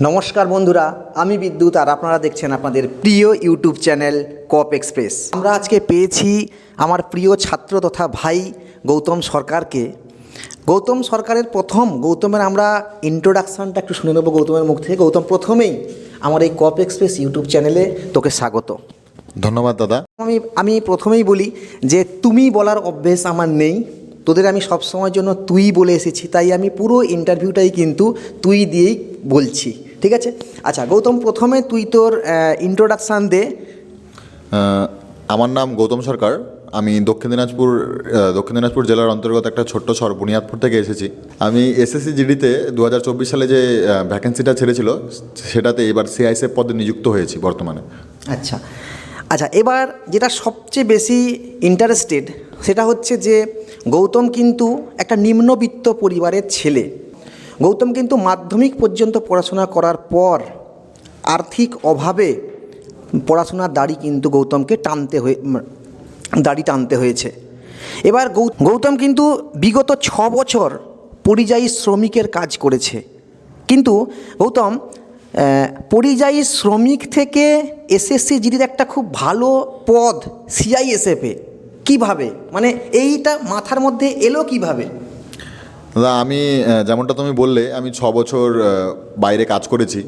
নমস্কার বন্ধুরা আমি বিদ্যুৎ আর আপনারা দেখছেন আপনাদের প্রিয় ইউটিউব চ্যানেল কপ এক্সপ্রেস। আমরা আজকে পেয়েছি আমার প্রিয় ছাত্র তথা ভাই গৌতম সরকারকে। গৌতম সরকারের প্রথম গৌতমের আমরা ইন্ট্রোডাকশানটা একটু শুনে নেব গৌতমের মুখ থেকে। গৌতম প্রথমেই আমার এই কপ এক্সপ্রেস ইউটিউব চ্যানেলে তোকে স্বাগত। ধন্যবাদ দাদা। আমি আমি প্রথমেই বলি যে তুমি বলার অভ্যেস আমার নেই। তোদের আমি সব সময়ের জন্য তুই বলে এসেছি তাই আমি পুরো ইন্টারভিউটাই কিন্তু তুই দিয়েই বলছি ঠিক আছে? আচ্ছা গৌতম প্রথমে তুই তোর ইন্ট্রোডাকশান দে। আমার নাম গৌতম সরকার। আমি দক্ষিণ দিনাজপুর দক্ষিণ দিনাজপুর জেলার অন্তর্গত একটা ছোট্ট শহর বুনিয়াদপুর থেকে এসেছি। আমি এসএসসি জিডিতে দু হাজার চব্বিশ সালে যে ভ্যাকেন্সিটা ছেড়েছিল সেটাতে এবার সিআইসএফ পদে নিযুক্ত হয়েছি বর্তমানে। আচ্ছা। আচ্ছা এবার যেটা সবচেয়ে বেশি ইন্টারেস্টেড সেটা হচ্ছে যে গৌতম কিন্তু একটা নিম্নবিত্ত পরিবারের ছেলে। গৌতম কিন্তু মাধ্যমিক পর্যন্ত পড়াশোনা করার পর আর্থিক অভাবে পড়াশোনার দাড়ি কিন্তু গৌতমকে টানতে হয়ে দাড়ি টানতে হয়েছে। এবার গৌতম কিন্তু বিগত ছ বছর পরিযায়ী শ্রমিকের কাজ করেছে। কিন্তু গৌতম পরিযায়ী শ্রমিক থেকে এসএসসি জিডির একটা খুব ভালো পদ সিআইএসএফে কীভাবে? মানে এইটা মাথার মধ্যে এলো কীভাবে? দাদা, আমি যেমনটা তুমি বললে, আমি ছ বছর বাইরে কাজ করেছি।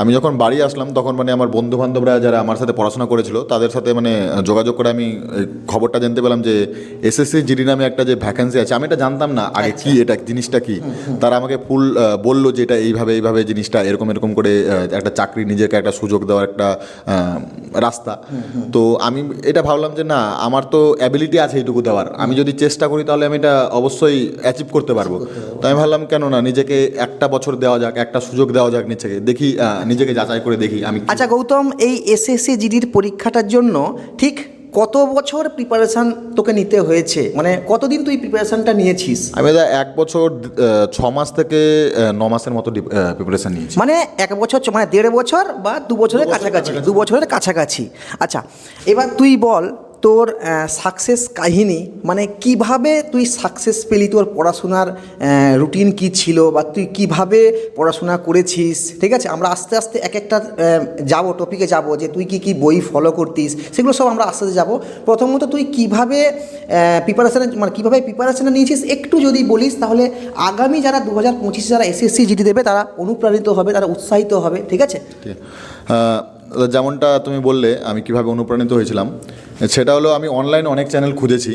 আমি যখন বাড়ি আসলাম তখন মানে আমার বন্ধু বান্ধবরা যারা আমার সাথে পড়াশোনা করেছিল তাদের সাথে মানে যোগাযোগ করে আমি খবরটা জানতে পেলাম যে এসএসসি জিডি নামে একটা যে ভ্যাকেন্সি আছে আমি এটা জানতাম না আগে কি এটা জিনিসটা কি? তারা আমাকে ফুল বলল যে এটা এইভাবে এইভাবে জিনিসটা এরকম এরকম করে একটা চাকরি নিজেকে একটা সুযোগ দেওয়ার একটা রাস্তা। তো আমি এটা ভাবলাম যে না আমার তো অ্যাবিলিটি আছে এইটুকু দেওয়ার। আমি যদি চেষ্টা করি তাহলে আমি এটা অবশ্যই অ্যাচিভ করতে পারব। তো আমি ভাবলাম কেন না নিজেকে একটা বছর দেওয়া যাক একটা সুযোগ দেওয়া যাক নিজেকে দেখি নিজেকে যাচাই করে দেখি আমি আচ্ছা গৌতম এই এসএসসি জিডির পরীক্ষাটার জন্য ঠিক কত বছর প্রিপারেশান তোকে নিতে হয়েছে? মানে কতদিন তুই প্রিপারেশানটা নিয়েছিস? আমি দাদা এক বছর ছ মাস থেকে ন মাসের মতো প্রিপারেশন নিয়েছি। মানে এক বছর মানে দেড় বছর বা দু বছরের কাছাকাছি। দু বছরের কাছাকাছি। আচ্ছা এবার তুই বল তোর সাকসেস কাহিনী মানে কীভাবে তুই সাকসেস পেলি, তোর পড়াশোনার রুটিন কি ছিল বা তুই কীভাবে পড়াশোনা করেছিস, ঠিক আছে? আমরা আস্তে আস্তে এক একটা যাব টপিকে যাব, যে তুই কি কি বই ফলো করতিস, সেগুলো সব আমরা আস্তে আস্তে যাব। প্রথমত তুই কীভাবে প্রিপারেশানে মানে কীভাবে প্রিপারেশানে নিয়েছিস, একটু যদি বলিস, তাহলে আগামী যারা দু হাজার পঁচিশে যারা এসএসসি জিটি দেবে, তারা অনুপ্রাণিত হবে, তারা উৎসাহিত হবে, ঠিক আছে? যেমনটা তুমি বললে আমি কীভাবে অনুপ্রাণিত হয়েছিলাম সেটা হলো আমি অনলাইন অনেক চ্যানেল খুঁজেছি।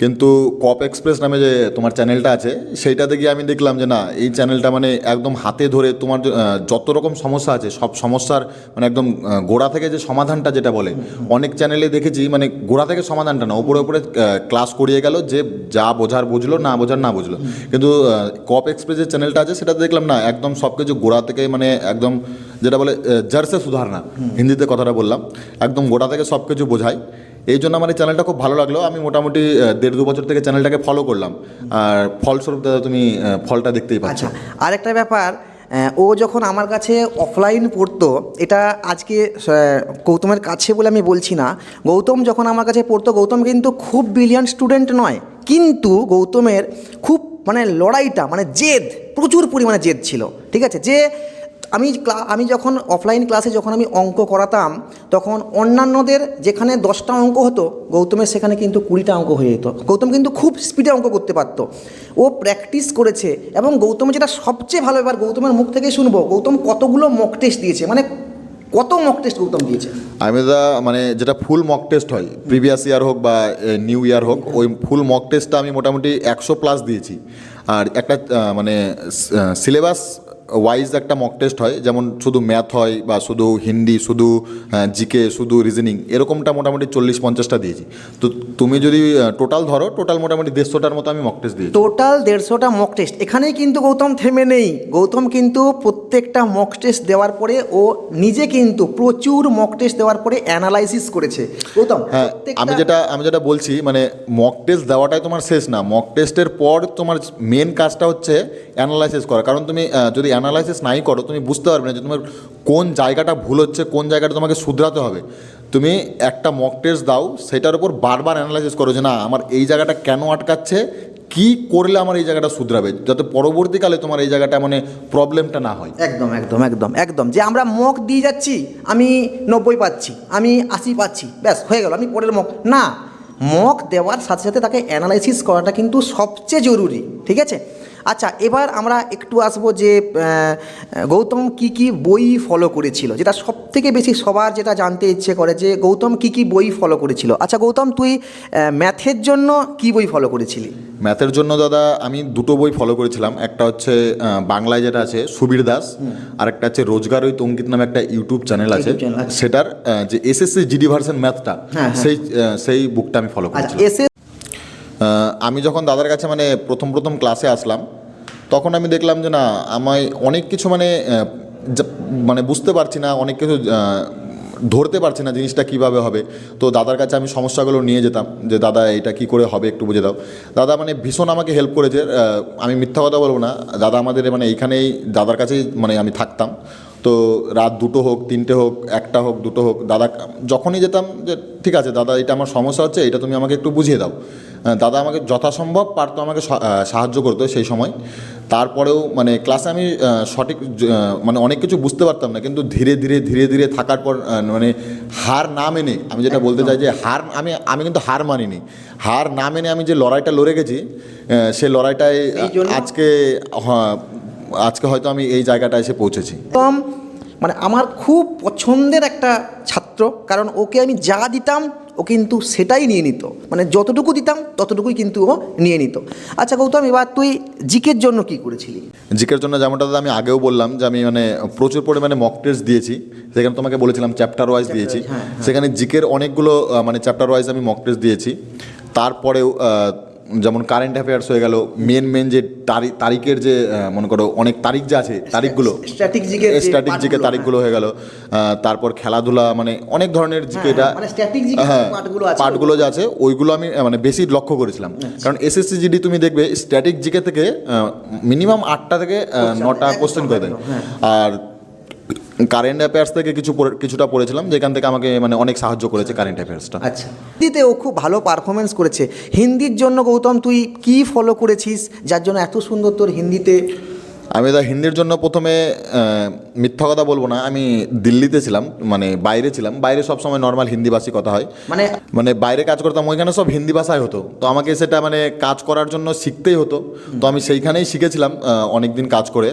কিন্তু কপ এক্সপ্রেস নামে যে তোমার চ্যানেলটা আছে সেইটাতে গিয়ে আমি দেখলাম যে না এই চ্যানেলটা মানে একদম হাতে ধরে তোমার যত রকম সমস্যা আছে সব সমস্যার মানে একদম গোড়া থেকে যে সমাধানটা যেটা বলে অনেক চ্যানেলে দেখেছি মানে গোড়া থেকে সমাধানটা না উপরে উপরে ক্লাস করিয়ে গেল যে যা বোঝার বুঝলো না বোঝার না বুঝলো। কিন্তু কপ এক্সপ্রেসের চ্যানেলটা আছে সেটা দেখলাম না একদম সব কিছু গোড়া থেকে মানে একদম যেটা বলে জার্সে সুধারনা হিন্দিতে কথাটা বললাম একদম গোড়া থেকে সব কিছু বোঝায়। এই জন্য আমার এই চ্যানেলটা খুব ভালো লাগল। আমি মোটামুটি দেড় দু বছর থেকে চ্যানেলটাকে ফলো করলাম। আর ফলস্বরূপ দাদা, তুমি ফলটা দেখতেই পাচ্ছ। আচ্ছা আরেকটা ব্যাপার ও যখন আমার কাছে অফলাইন পড়তো, এটা আজকে গৌতমের কাছে বলে আমি বলছি না। গৌতম যখন আমার কাছে পড়তো, গৌতম কিন্তু খুব ব্রিলিয়ান্ট স্টুডেন্ট নয়। কিন্তু গৌতমের খুব মানে লড়াইটা মানে জেদ, প্রচুর পরিমাণে জেদ ছিল। ঠিক আছে? যে আমি ক্লা, আমি যখন অফলাইন ক্লাসে যখন আমি অঙ্ক করাতাম, তখন অন্যান্যদের যেখানে দশটা অঙ্ক হতো, গৌতমের সেখানে কিন্তু কুড়িটা অঙ্ক হয়ে যেত। গৌতম কিন্তু খুব স্পিডে অঙ্ক করতে পারতো। ও প্র্যাকটিস করেছে এবং গৌতম যেটা সবচেয়ে ভালো, এবার গৌতমের মুখ থেকে শুনব, গৌতম কতগুলো মক টেস্ট দিয়েছে মানে কত মক টেস্ট গৌতম দিয়েছে? আমি দা মানে যেটা ফুল মক টেস্ট হয় প্রিভিয়াস ইয়ার হোক বা নিউ ইয়ার হোক, ওই ফুল মক টেস্টটা আমি মোটামুটি একশো প্লাস দিয়েছি। আর একটা মানে সিলেবাস ওয়াইজ একটা মক টেস্ট হয় যেমন শুধু ম্যাথ হয় বা শুধু হিন্দি শুধু জিকে শুধু রিজনিং এরকমটা মোটামুটি চল্লিশ পঞ্চাশটা দিয়েছি। তো তুমি যদি টোটাল ধরো টোটাল মোটামুটি দেড়শোটার মতো আমি মক টেস্ট দিই টোটাল দেড়শোটা মক টেস্ট এখানেই কিন্তু গৌতম থেমে নেই। গৌতম কিন্তু প্রত্যেকটা মক টেস্ট দেওয়ার পরে ও নিজে কিন্তু প্রচুর মক টেস্ট দেওয়ার পরে অ্যানালাইসিস করেছে। গৌতম হ্যাঁ আমি যেটা আমি যেটা বলছি মানে মক টেস্ট দেওয়াটাই তোমার শেষ না। মক টেস্টের পর তোমার মেন কাজটা হচ্ছে অ্যানালাইসিস করা। কারণ তুমি যদি অ্যানালাইসিস নাই করো, তুমি বুঝতে পারবে না যে তোমার কোন জায়গাটা ভুল হচ্ছে, কোন জায়গাটা তোমাকে শুধরাতে হবে। তুমি একটা মক টেস্ট দাও, সেটার উপর বারবার অ্যানালাইসিস করো যে না, আমার এই জায়গাটা কেন আটকাচ্ছে, কি করলে আমার এই জায়গাটা শুধরাবে, যাতে পরবর্তীকালে তোমার এই জায়গাটা মানে প্রবলেমটা না হয়। একদম একদম একদম একদম। যে আমরা মক দিয়ে যাচ্ছি, আমি নব্বই পাচ্ছি, আমি আশি পাচ্ছি, ব্যাস, হয়ে গেল, আমি পরের মক না মক দেওয়ার সাথে সাথে তাকে অ্যানালাইসিস করাটা কিন্তু সবচেয়ে জরুরি, ঠিক আছে? আচ্ছা এবার আমরা একটু আসব যে গৌতম কি কি বই ফলো করেছিল যেটা সব থেকে বেশি সবার যেটা জানতে ইচ্ছে করে যে গৌতম কি কি বই ফলো করেছিল আচ্ছা গৌতম তুই ম্যাথের জন্য কি বই ফলো করেছিলি ম্যাথের জন্য দাদা আমি দুটো বই ফলো করেছিলাম একটা হচ্ছে বাংলায় যেটা আছে সুবীর দাস আর একটা হচ্ছে রোজগার ওই তঙ্কিত নামে একটা ইউটিউব চ্যানেল আছে আচ্ছা। সেটার যে এসএসসি জিডি ভার্সন ম্যাথটা। সেই সেই বুকটা আমি ফলো আচ্ছা করেছিলাম আমি যখন দাদার কাছে মানে প্রথম প্রথম ক্লাসে আসলাম, তখন আমি দেখলাম যে না, আমায় অনেক কিছু মানে মানে বুঝতে পারছি না, অনেক কিছু ধরতে পারছি না জিনিসটা কীভাবে হবে। তো দাদার কাছে আমি সমস্যাগুলো নিয়ে যেতাম, যে দাদা এটা কি করে হবে একটু বুঝে দাও। দাদা মানে ভীষণ আমাকে হেল্প করেছে আমি মিথ্যা কথা বলব না, দাদা আমাদের মানে এইখানেই, দাদার কাছেই মানে আমি থাকতাম। তো রাত দুটো হোক, তিনটে হোক, একটা হোক, দুটো হোক, দাদা, যখনই যেতাম যে, ঠিক আছে, দাদা, এটা আমার সমস্যা হচ্ছে, এটা তুমি আমাকে একটু বুঝিয়ে দাও। দাদা আমাকে যথাসম্ভব পারতো আমাকে সাহায্য করতো সেই সময়। তারপরেও মানে ক্লাসে আমি সঠিক মানে অনেক কিছু বুঝতে পারতাম না কিন্তু ধীরে ধীরে ধীরে ধীরে থাকার পর মানে হার না মেনে আমি যেটা বলতে চাই যে হার আমি আমি কিন্তু হার মানিনি। হার না মেনে আমি যে লড়াইটা লড়ে গেছি সে লড়াইটায় আজকে আজকে হয়তো আমি এই জায়গাটায় এসে পৌঁছেছি। একদম। মানে আমার খুব পছন্দের একটা ছাত্র কারণ ওকে আমি যা দিতাম ও কিন্তু সেটাই নিয়ে নিত। মানে যতটুকু দিতাম ততটুকুই কিন্তু ও নিয়ে নিত। আচ্ছা গৌতম এবার তুই জিকের জন্য কি করেছিলি? জিকের জন্য যেমনটা দাদা আমি আগেও বললাম যে আমি মানে প্রচুর পরিমাণে মক টেস্ট দিয়েছি। সেখানে তোমাকে বলেছিলাম চ্যাপ্টার ওয়াইজ দিয়েছি। হ্যাঁ, সেখানে জিকের অনেকগুলো মানে চ্যাপ্টার ওয়াইজ আমি মক টেস্ট দিয়েছি। তারপরেও যেমন কারেন্ট অ্যাফেয়ার্স হয়ে গেল মেন মেন যে তারিখ তারিখের যে মনে করো অনেক তারিখ যে আছে তারিখগুলো স্ট্যাটিক জিকের যে স্ট্যাটিক জিকে পার্টগুলো, তারিখগুলো হয়ে গেল তারপর খেলাধুলা মানে অনেক ধরনের জিকে এটা মানে static জিকে যে হ্যাঁ পার্টগুলো আছে, যে আছে ওইগুলো আমি মানে বেশি লক্ষ্য করেছিলাম আচ্ছা। কারণ এসএসসি জিডি তুমি দেখবে স্ট্যাটিক জিকে থেকে মিনিমাম আটটা থেকে নটা একদম, কোশ্চেন করে দেয় হ্যাঁ। আর কারেন্ট অ্যাফেয়ার্স থেকে কিছু কিছুটা পড়েছিলাম যেখান থেকে আমাকে মানে অনেক সাহায্য করেছে কারেন্ট অ্যাফেয়ার্সটা আচ্ছা। হিন্দিতে ও খুব ভালো পারফরমেন্স করেছে। হিন্দির জন্য গৌতম তুই কি ফলো করেছিস? যার জন্য এত সুন্দর তোর হিন্দিতে আমি দা হিন্দির জন্য প্রথমে মিথ্যা কথা বলব না। আমি দিল্লিতে ছিলাম মানে বাইরে ছিলাম। বাইরে সব সময় নর্মাল হিন্দি ভাষী কথা হয়। মানে মানে বাইরে কাজ করতাম ওইখানে সব হিন্দি ভাষায় হতো। তো আমাকে সেটা মানে কাজ করার জন্য শিখতেই হতো। তো আমি সেইখানেই শিখেছিলাম অনেক দিন কাজ করে।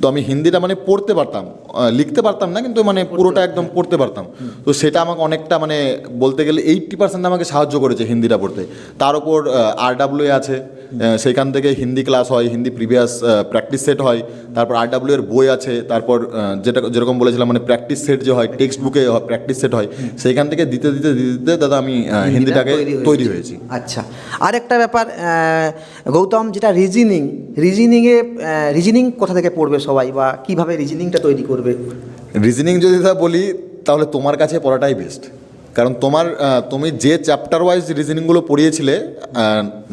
তো আমি হিন্দিটা মানে পড়তে পারতাম। লিখতে পারতাম না কিন্তু মানে পুরোটা একদম পড়তে পারতাম। তো সেটা আমাকে অনেকটা মানে বলতে গেলে এইট্টি পার্সেন্ট আমাকে সাহায্য করেছে হিন্দিটা পড়তে। তার উপর আর ডাব্লিউ আছে। সেখান থেকে হিন্দি ক্লাস হয় হিন্দি প্রিভিয়াস প্র্যাকটিস সেট হয়। তারপর আর ডাব্লিউ এর বই আছে। তারপর যেটা যেরকম বলেছিলাম মানে প্র্যাকটিস সেট যে হয় টেক্সট বুকে প্র্যাকটিস সেট হয়। সেইখান থেকে দিতে দিতে দিতে দিতে দাদা আমি হিন্দিটাকে তৈরি হয়েছি। আচ্ছা। আর একটা ব্যাপার গৌতম যেটা রিজনিং রিজনিংয়ে রিজনিং কোথা থেকে পড়বে? সবাই বা কীভাবে রিজনিংটা তৈরি করবে? রিজনিং যদি বলি তাহলে তোমার কাছে পড়াটাই বেস্ট কারণ তোমার তুমি যে চ্যাপ্টার ওয়াইজ রিজনিংগুলো পড়িয়েছিলে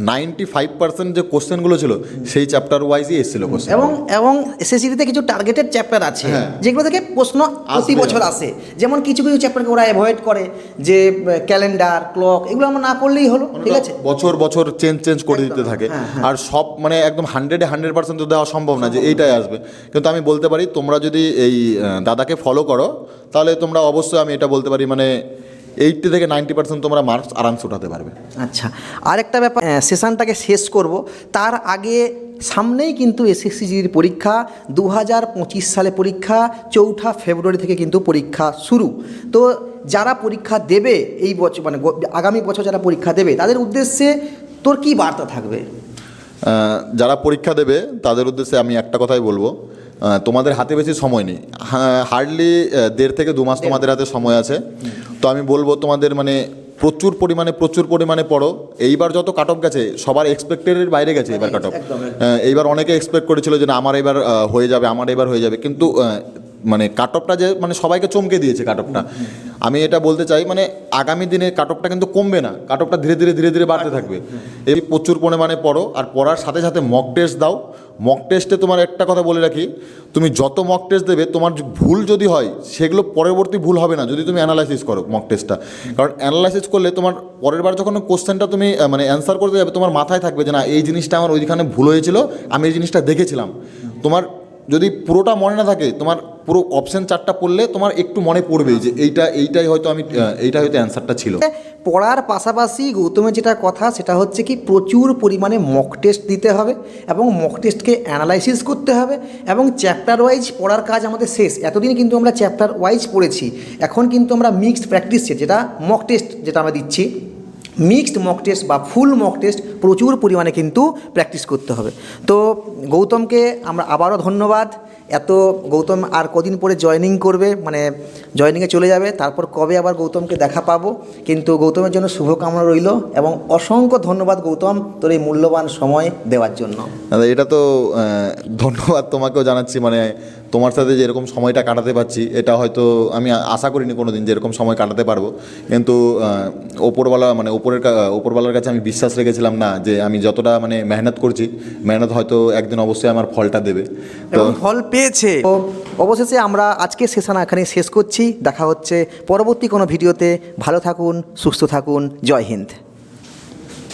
নাইনটি ফাইভ পার্সেন্ট যে কোশ্চেনগুলো ছিল সেই চ্যাপ্টার ওয়াইজই এসেছিল কোশ্চেন এবং এবং এসএসসিতে কিছু টার্গেটেড চ্যাপ্টার আছে হ্যাঁ। যেগুলো থেকে প্রশ্ন প্রতি বছর আসে। যেমন কিছু কিছু চ্যাপ্টারকে ওরা অ্যাভয়েড করে যে ক্যালেন্ডার ক্লক এগুলো আমরা না করলেই হলো ঠিক আছে? বছর বছর চেঞ্জ চেঞ্জ করে দিতে থাকে। হ্যাঁ, হ্যাঁ। আর সব মানে একদম হান্ড্রেডে হান্ড্রেড পার্সেন্ট তো দেওয়া সম্ভব না যে এইটাই আসবে। কিন্তু আমি বলতে পারি তোমরা যদি এই দাদাকে ফলো করো তাহলে তোমরা অবশ্যই আমি এটা বলতে পারি মানে এইটটি থেকে নাইনটি পার্সেন্ট তোমরা মার্কস আরামসে উঠাতে পারবে। আচ্ছা আরেকটা ব্যাপার সেশনটাকে শেষ করব। তার আগে সামনেই কিন্তু এসএসসিজির পরীক্ষা দু হাজার পঁচিশ সালে পরীক্ষা চৌঠা ফেব্রুয়ারি থেকে কিন্তু পরীক্ষা শুরু। তো যারা পরীক্ষা দেবে এই বছর মানে আগামী বছর যারা পরীক্ষা দেবে তাদের উদ্দেশ্যে তোর কি বার্তা থাকবে? যারা পরীক্ষা দেবে তাদের উদ্দেশ্যে আমি একটা কথাই বলব। তোমাদের হাতে বেশি সময় নেই। হার্ডলি দেড় থেকে দু মাস তোমাদের হাতে সময় আছে। তো আমি বলব তোমাদের মানে প্রচুর পরিমাণে প্রচুর পরিমাণে পড়ো। এইবার যত কাট অফ গেছে সবার এক্সপেক্টেডের বাইরে গেছে এবার কাট অফ এইবার অনেকে এক্সপেক্ট করেছিল যে না আমার এবার হয়ে যাবে আমার এবার হয়ে যাবে। কিন্তু মানে কাট অফটা যে মানে সবাইকে চমকে দিয়েছে কাট অফটা আমি এটা বলতে চাই মানে আগামী দিনে কাটপটা কিন্তু কমবে না কাটপটা ধীরে ধীরে ধীরে ধীরে বাড়তে থাকবে। এই প্রচুর পরিমাণে পড়ো, আর পড়ার সাথে সাথে মক টেস্ট দাও। মক টেস্টে তোমার একটা কথা বলে রাখি, তুমি যত মক টেস্ট দেবে, তোমার ভুল যদি হয়, সেগুলো পরবর্তী ভুল হবে না, যদি তুমি অ্যানালাইসিস করো মক টেস্টটা কারণ অ্যানালাইসিস করলে তোমার পরের বার যখন কোশ্চেনটা তুমি মানে অ্যান্সার করতে যাবে, তোমার মাথায় থাকবে যে, না, এই জিনিসটা আমার ওইখানে ভুল হয়েছিল, আমি এই জিনিসটা দেখেছিলাম। তোমার যদি পুরোটা মনে না থাকে, তোমার পুরো অপশন চারটা পড়লে তোমার একটু মনে পড়বে যে এইটা, এইটাই হয়তো আমি এইটা হয়তো অ্যান্সারটা ছিল। পড়ার পাশাপাশি গৌতমের যেটা কথা, সেটা হচ্ছে কি প্রচুর পরিমাণে মক টেস্ট দিতে হবে এবং মক টেস্টকে অ্যানালাইসিস করতে হবে এবং চ্যাপ্টার ওয়াইজ পড়ার কাজ আমাদের শেষ। এতদিন কিন্তু আমরা চ্যাপ্টার ওয়াইজ পড়েছি। এখন কিন্তু আমরা মিক্সড প্র্যাকটিস যেটা মক টেস্ট যেটা আমরা দিচ্ছি। মিক্সড মক টেস্ট বা ফুল মক টেস্ট প্রচুর পরিমাণে কিন্তু প্র্যাকটিস করতে হবে। তো গৌতমকে আমরা আবারও ধন্যবাদ। এত গৌতম আর কদিন পরে জয়েনিং করবে মানে জয়েনিংয়ে চলে যাবে, তারপর কবে আবার গৌতমকে দেখা পাবো? কিন্তু গৌতমের জন্য শুভকামনা রইল এবং অসংখ্য ধন্যবাদ গৌতম তোর এই মূল্যবান সময় দেওয়ার জন্য। এটা তো ধন্যবাদ তোমাকেও জানাচ্ছি মানে তোমার সাথে যেরকম সময়টা কাটাতে পারছি এটা হয়তো আমি আশা করিনি কোনো দিন যেরকম সময় কাটাতে পারব। কিন্তু ওপরওয়ালা মানে ওপরের কা- ওপরওয়ালার কাছে আমি বিশ্বাস রেখেছিলাম না যে আমি যতটা মানে মেহনত করছি মেহনত হয়তো একদিন অবশ্যই আমার ফলটা দেবে। তো এবং ফল পেয়েছে। তো অবশেষে আমরা আজকে সেশন এখানে শেষ করছি। দেখা হচ্ছে পরবর্তী কোনো ভিডিওতে। ভালো থাকুন সুস্থ থাকুন। জয় হিন্দ।